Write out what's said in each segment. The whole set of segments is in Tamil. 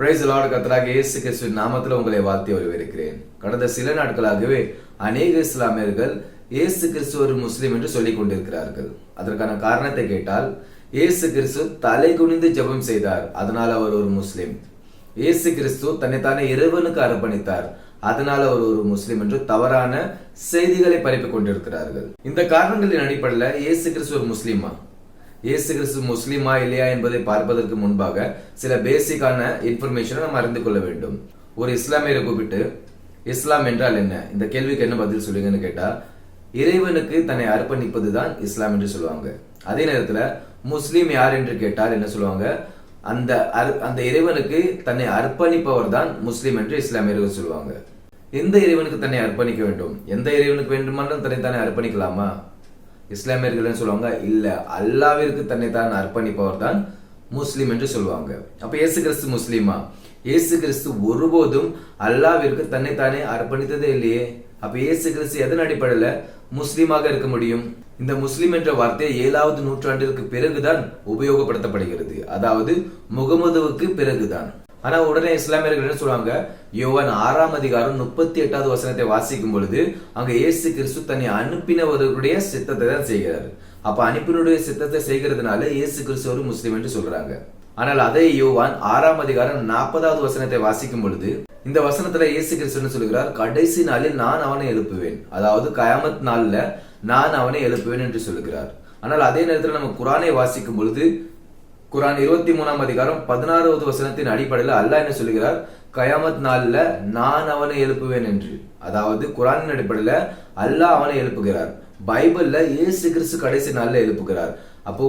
பிரைஸ் லார்ட் கத்தராக இயேசு கிறிஸ்துவின் நாமத்தில் உங்களை வாழ்த்தி வரவேற்கிறேன். கடந்த சில நாட்களாகவே அநேக இஸ்லாமியர்கள் இயேசு கிறிஸ்து ஒரு முஸ்லிம் என்று சொல்லிக் கொண்டிருக்கிறார்கள். அதற்கான காரணத்தை கேட்டால் இயேசு கிறிஸ்து தலை குனிந்து ஜெபம் செய்தார் அதனால் அவர் ஒரு முஸ்லிம். இயேசு கிறிஸ்து தன்னைத்தானே இறைவனுக்கு அர்ப்பணித்தார் அதனால அவர் ஒரு முஸ்லிம் என்று தவறான செய்திகளை பரப்பிக் கொண்டிருக்கிறார்கள். இந்த காரணங்களின் அடிப்படையில் இயேசு கிறிஸ்து ஒரு முஸ்லிமா? இயேசு கிறிஸ்து முஸ்லீமா இல்லையா என்பதை பார்ப்பதற்கு முன்பாக சில பேசிக்கான இன்ஃபர்மேஷனை நம்ம அறிந்து கொள்ள வேண்டும். ஒரு இஸ்லாமியரை கூப்பிட்டு இஸ்லாம் என்றால் என்ன? இந்த கேள்விக்கு என்ன பதில் சொல்லுங்கன்னு கேட்டால் இறைவனுக்கு தன்னை அர்ப்பணிப்பது தான் இஸ்லாம் என்று சொல்லுவாங்க. அதே நேரத்தில் முஸ்லீம் யார் என்று கேட்டால் என்ன சொல்லுவாங்க? அந்த அர்- அந்த இறைவனுக்கு தன்னை அர்ப்பணிப்பவர் தான் முஸ்லீம் என்று இஸ்லாமியர்கள் சொல்லுவாங்க. எந்த இறைவனுக்கு தன்னை அர்ப்பணிக்க வேண்டும்? எந்த இறைவனுக்கு வேண்டுமானாலும் தன்னை தானே அர்ப்பணிக்கலாமா? இஸ்லாமியர்கள்னு சொல்லுவாங்க. இல்லை அல்லாவிற்கு தன்னை தான் அர்ப்பணிப்பவர் தான் முஸ்லீம் என்று சொல்லுவாங்க. அப்போ இயேசு கிறிஸ்து முஸ்லீமா? இயேசு கிறிஸ்து ஒருபோதும் அல்லாவிற்கு தன்னை தானே அர்ப்பணித்ததே இல்லையே. அப்போ இயேசு கிறிஸ்து எதன் அடிப்படையில முஸ்லீமாக இருக்க முடியும்? இந்த முஸ்லீம் என்ற வார்த்தை ஏழாவது நூற்றாண்டிற்கு பிறகுதான் உபயோகப்படுத்தப்படுகிறது. அதாவது முகமதுவுக்கு பிறகுதான். ஆனா உடனே இஸ்லாமியர்கள் என்ன சொல்லுவாங்க? யோவான் ஆறாம் அதிகாரம் முப்பத்தி எட்டாவது வசனத்தை வாசிக்கும் பொழுது அங்க இயேசு கிறிஸ்து தன்னை அனுப்பினவர்களுடைய சித்தத்தை தான் செய்கிறார். அப்ப அனுப்பினுடைய சித்தத்தை செய்கிறதுனால இயேசு கிறிஸ்து ஒரு முஸ்லீம் என்று சொல்றாங்க. ஆனால் அதே யோவான் ஆறாம் அதிகாரம் நாற்பதாவது வசனத்தை வாசிக்கும் பொழுது இந்த வசனத்துல இயேசு கிறிஸ்து சொல்கிறார்? கடைசி நாளில் நான் அவனை எழுப்புவேன். அதாவது கயாமத் நாள்ல நான் அவனை எழுப்புவேன் என்று சொல்லுகிறார். ஆனால் அதே நேரத்தில் நம்ம குரானை வாசிக்கும் பொழுது குரான் இருபத்தி மூணாம் அதிகாரம் பதினாறாவது வசனத்தின் அடிப்படையில் அல்லாஹ் என்ன சொல்லுகிறார்? கயாமத் நாளில் நான் அவனை எழுப்புவேன் என்று. அதாவது குரானின் அடிப்படையில் அல்லாஹ் அவனை எழுப்புகிறார். பைபிளில் இயேசு கிறிஸ்து கடைசி நாளில் எழுப்புகிறார். அப்போ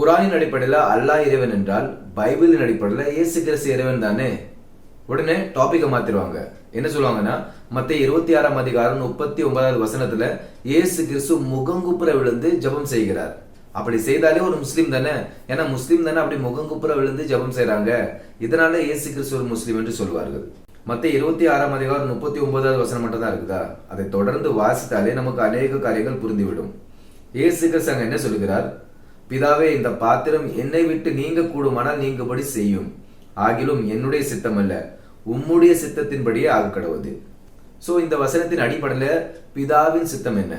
குரானின் அடிப்படையில் அல்லாஹ் இறைவன் என்றால் பைபிளின் அடிப்படையில் இயேசு கிறிஸ்து இறைவன் தானே? உடனே டாபிக்கை மாத்திருவாங்க. என்ன சொல்லுவாங்கன்னா மற்ற இருபத்தி ஆறாம் அதிகாரம் முப்பத்தி ஒன்பதாவது வசனத்துல இயேசு கிறிஸ்து முகங்குப்புற விழுந்து ஜெபம் செய்கிறார். அப்படி செய்தாலே ஒரு முஸ்லீம் தானே? ஏன்னா முஸ்லீம் தானே அப்படி முகங்குப்புற விழுந்து ஜெபம் செய்கிறாங்க இதனால இயேசு கிறிஸ்து ஒரு முஸ்லீம் என்று சொல்வார்கள். மற்ற இருபத்தி ஆறாம் அதிகாரம் முப்பத்தி ஒன்பதாவது வசனம் மட்டும் தான் இருக்குதா? அதை தொடர்ந்து வாசித்தாலே நமக்கு அநேக காரியங்கள் புரிந்துவிடும். இயேசு கிறிஸ்து அங்கே என்ன சொல்கிறார் பிதாவே இந்த பாத்திரம் என்னை விட்டு நீங்க கூடுமானால் நீங்கபடி செய்யும். ஆகிலும் என்னுடைய சித்தம் அல்ல உம்முடைய சித்தத்தின்படியே ஆக கடவுது ஸோ இந்த வசனத்தின் அடிப்படையில் பிதாவின் சித்தம் என்ன?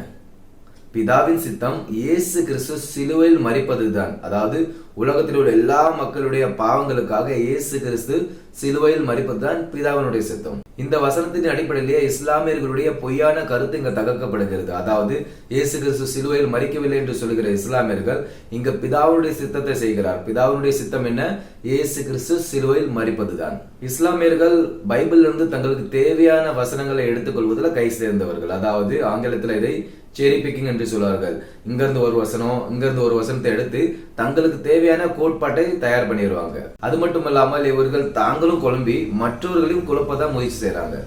பிதாவின் சித்தம் இயேசு கிறிஸ்து சிலுவையில் மறிப்பதுதான். அதாவது உலகத்தில் உள்ள எல்லா மக்களுடைய பாவங்களுக்காக இயேசு கிறிஸ்து சிலுவையில் மறிப்பதுதான் பிதாவினுடைய சித்தம். இந்த வசனத்தின் அடிப்படையிலேயே இஸ்லாமியர்களுடைய பொய்யான கருத்து இங்க தகர்க்கப்படுகிறது. அதாவது இயேசு கிறிஸ்து சிலுவையில் மறிக்கவில்லை என்று சொல்லுகிற இஸ்லாமியர்கள் இங்க பிதாவுடைய சித்தத்தை செய்கிறார். பிதாவுடைய சித்தம் என்ன? இயேசு கிறிஸ்து சிலுவையில் மறிப்பதுதான். இஸ்லாமியர்கள் பைபிளிலிருந்து தங்களுக்கு தேவையான வசனங்களை எடுத்துக்கொள்வதில் கை சேர்ந்தவர்கள். அதாவது ஆங்கிலத்தில் இதை செரி பிக்கிங் என்று சொல்வார்கள். இங்கிருந்து ஒரு வசனம் இங்கிருந்து ஒரு வசனத்தை எடுத்து தங்களுக்கு தேவையான கோட்பாட்டை தயார் பண்ணிடுவாங்க. அது மட்டும் இல்லாமல் இவர்கள் தாங்களும் குழம்பி மற்றவர்களையும் குழப்பதான் முயற்சி செய்கிறாங்க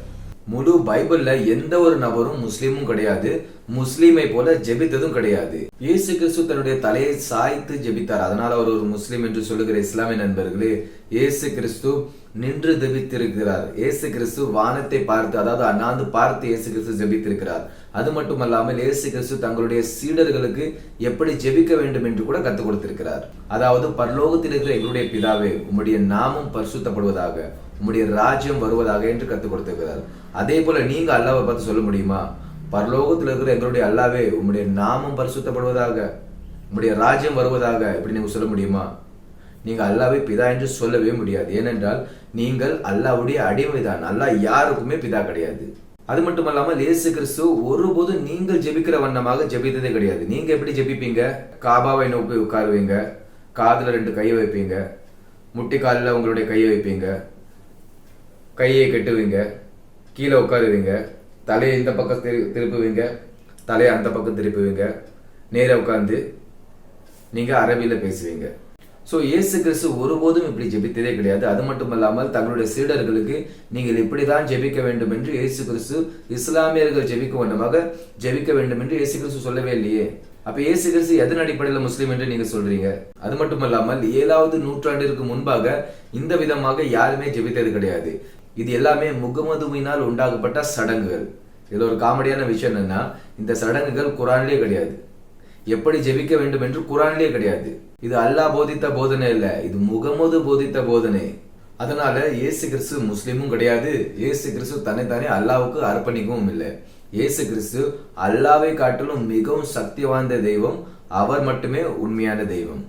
முழு பைபிள்ல எந்த ஒரு நபரும் முஸ்லீமும் கிடையாது. முஸ்லீமை போல ஜெபித்ததும் கிடையாது. இயேசு கிறிஸ்து தன்னுடைய தலையை சாய்த்து ஜெபித்தார். அதனால் அவர் ஒரு முஸ்லீம் என்று சொல்லுகிற இஸ்லாமிய நண்பர்களே இயேசு கிறிஸ்து நின்று ஜெபித்திருக்கிறார். இயேசு கிறிஸ்து வானத்தை பார்த்து அதாவது அண்ணாந்து பார்த்து இயேசு கிறிஸ்து ஜெபித்திருக்கிறார். அது மட்டுமல்லாமல் இயேசு கிறிஸ்து தங்களுடைய சீடர்களுக்கு எப்படி ஜெபிக்க வேண்டும் என்று கூட கற்றுக் கொடுத்திருக்கிறார். அதாவது பரலோகத்தில் இருக்கிற எங்களுடைய பிதாவே உம்முடைய நாமம் பரிசுத்தப்படுவதாக உம்முடைய ராஜ்யம் வருவதாக என்று கற்றுக் கொடுத்திருக்கிறார். அதே போல நீங்க அல்லாவை பார்த்து சொல்ல முடியுமா? பரலோகத்தில் இருக்கிற எங்களுடைய அல்லாவே உம்முடைய நாமம் பரிசுத்தப்படுவதாக உம்முடைய ராஜ்யம் வருவதாக இப்படி நீங்கள் சொல்ல முடியுமா? நீங்கள் அல்லாவை பிதா என்று சொல்லவே முடியாது. ஏனென்றால் நீங்கள் அல்லாவுடைய அடிமைதான். அல்லாஹ் யாருக்குமே பிதா கிடையாது. அது மட்டுமல்லாமல் இயேசு கிறிஸ்து ஒருபோதும் நீங்கள் ஜெபிக்கிற வண்ணமாக ஜெபித்ததே கிடையாது. நீங்கள் எப்படி ஜெபிப்பீங்க? காபாவை நோக்கி உட்காருவீங்க. காதில் ரெண்டு கையை வைப்பீங்க. முட்டி காலில் உங்களுடைய கையை வைப்பீங்க. கையை கட்டுவீங்க. கீழே உட்காருவீங்க. தலையை இந்த பக்கம் திரு திருப்புவீங்க. தலையை அந்த பக்கம் திருப்புவீங்க. நேராக உட்காந்து நீங்கள் அரபியில் பேசுவீங்க. ஸோ இயேசு கிறிஸ்து ஒருபோதும் இப்படி ஜெபித்ததே கிடையாது. அது மட்டும் இல்லாமல் தங்களுடைய சீடர்களுக்கு நீங்கள் இப்படி தான் ஜெபிக்க வேண்டும் என்று இயேசு கிறிஸ்து இஸ்லாமியர்கள் ஜெபிக்க வண்ணமாக ஜெபிக்க வேண்டும் என்று இயேசு கிறிஸ்து சொல்லவே இல்லையே. அப்ப இயேசு கிறிஸ்து எதன் அடிப்படையில் முஸ்லீம் என்று நீங்க சொல்றீங்க? அது மட்டும் இல்லாமல் ஏழாவது நூற்றாண்டிற்கு முன்பாக இந்த விதமாக யாருமே ஜெபித்தது கிடையாது. இது எல்லாமே முகமதுவினால் உண்டாகப்பட்ட சடங்குகள். இதில் ஒரு காமெடியான விஷயம் என்னென்னா இந்த சடங்குகள் குரான்லேயே கிடையாது. எப்படி ஜெபிக்க வேண்டும் என்று குரான்லேயே கிடையாது. இது அல்லாஹ் போதித்த போதனை இல்லை இது முகமது போதித்த போதனை. அதனால இயேசு கிறிஸ்து முஸ்லீமும் கிடையாது. இயேசு கிறிஸ்து தன்னைத்தானே அல்லாவுக்கு அர்ப்பணிக்கவும் இல்லை. இயேசு கிறிஸ்து அல்லாவை காட்டிலும் மிகவும் சக்தி வாய்ந்த தெய்வம் அவர் மட்டுமே உண்மையான தெய்வம்.